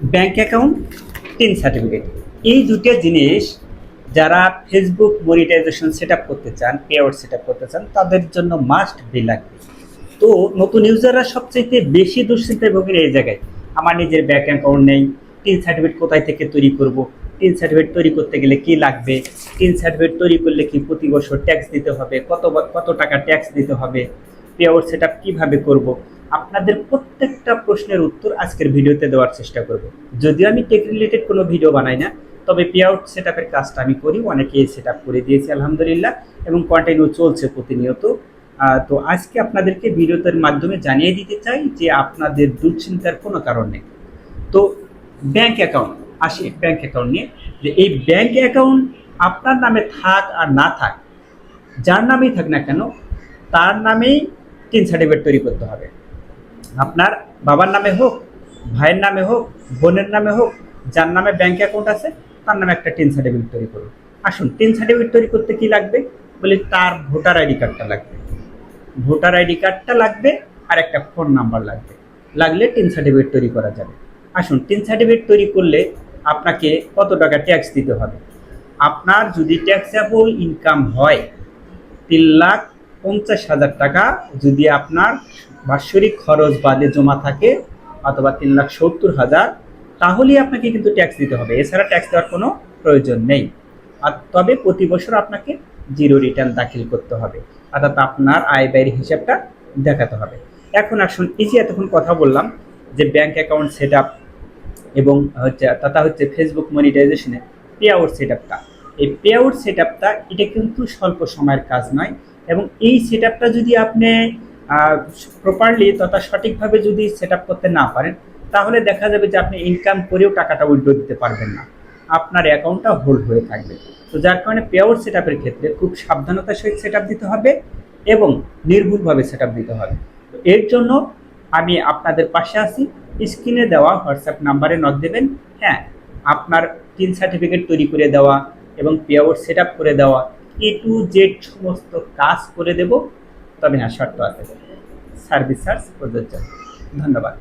Bank account tin certificate এই দুটো জিনিস যারা ফেসবুক মনিটাইজেশন সেট করতে চান পে আউট সেট করতে চান, তাদের জন্য মাস্ট বি লাগবে। তো নতুন ইউজাররা সবচেয়ে বেশি দুশ্চিন্তায় ভোগেন এই জায়গায়, আমার নিজের ব্যাংক অ্যাকাউন্ট নেই টিন সার্টিফিকেট কোথায় থেকে তৈরি করব টিন সার্টিফিকেট তৈরি করতে গেলে কি লাগবে টিন সার্টিফিকেট তৈরি করলে কি প্রতি বছর ট্যাক্স দিতে হবে, কত কত টাকা ট্যাক্স দিতে হবে পে আউট সেট কীভাবে করব আপনাদের প্রত্যেকটা প্রশ্নের উত্তর আজকের ভিডিওতে দেওয়ার চেষ্টা করব। যদিও আমি টেক রিলেটেড কোনো ভিডিও বানাই না, তবে পে আউট সেট আপের কাজটা আমি করি অনেকে সেট আপ করে দিয়েছি, আলহামদুলিল্লাহ, এবং কন্টিনিউ চলছে প্রতিনিয়ত। তো আজকে আপনাদেরকে ভিডিওটার মাধ্যমে জানিয়ে দিতে চাই যে আপনাদের দুশ্চিন্তার কোনো কারণ নেই। তো ব্যাংক অ্যাকাউন্ট আসি ব্যাংক অ্যাকাউন্ট নিয়ে, যে এই ব্যাংক অ্যাকাউন্ট আপনার নামে থাক আর না থাক, যার নামেই থাক না কেন, তার নামেই তিন সার্টিফিকেট তৈরি করতে হবে। আপনার বাবার নামে হোক, ভাইয়ের নামে হোক, বোনের নামে হোক, যার নামে ব্যাংক অ্যাকাউন্ট আছে, তার নামে একটা টিন সার্টিফিকেট তৈরি করুন। আসুন টিন সার্টিফিকেট তৈরি করতে কি লাগবে? বলি তার ভোটার আইডি কার্ডটা লাগবে। ভোটার আইডি কার্ডটা লাগবে, আর একটা ফোন নাম্বার লাগবে। লাগলে টিন সার্টিফিকেট তৈরি করা যাবে। আসুন টিন সার্টিফিকেট তৈরি করলে আপনাকে কত টাকা ট্যাক্স দিতে হবে? আপনার যদি ট্যাক্সেবল ইনকাম হয়, তিন লাখ পঞ্চাশ হাজার টাকা যদি আপনার বাৎসরিক খরচ বাদে জমা থাকে অথবা তিন লাখ সত্তর হাজার, তাহলেই আপনাকে কিন্তু ট্যাক্স দিতে হবে। এছাড়া ট্যাক্স দেওয়ার কোনো প্রয়োজন নেই। আর তবে প্রতি বছর আপনাকে জিরো রিটার্ন দাখিল করতে হবে। অর্থাৎ আপনার আয় ব্যয়ের হিসাবটা দেখাতে হবে। এখন আসুন, এই যে এতক্ষণ কথা বললাম যে ব্যাংক অ্যাকাউন্ট সেট আপ এবং হচ্ছে, তথা হচ্ছে ফেসবুক মনিটাইজেশনে পে আউট সেট আপটা এই পে আউট সেট আপটা এটা কিন্তু স্বল্প সময়ের কাজ নয়। এবং এই সেট আপটা যদি আপনি প্রপারলি তথা সঠিকভাবে যদি সেট করতে না পারেন, তাহলে দেখা যাবে যে আপনি ইনকাম করেও টাকাটা উইথড্র দিতে পারবেন না। আপনার অ্যাকাউন্টটা হোল্ড হয়ে থাকবে। তো যার কারণে পে আউট সেট আপের ক্ষেত্রে খুব সাবধানতার সহিত সেট দিতে হবে এবং নির্ভুলভাবে সেট দিতে হবে। তো এর জন্য আমি আপনাদের পাশে আছি। স্ক্রিনে দেওয়া হোয়াটসঅ্যাপ নাম্বারে নক দেবেন। হ্যাঁ আপনার টিন সার্টিফিকেট তৈরি করে দেওয়া এবং পে আউট সেট করে দেওয়া এ টু জেড সমস্ত কাজ করে দেব। তবে হ্যাঁ শর্ত আছে। সার্ভিস চার্জ প্রযোজ্য। ধন্যবাদ।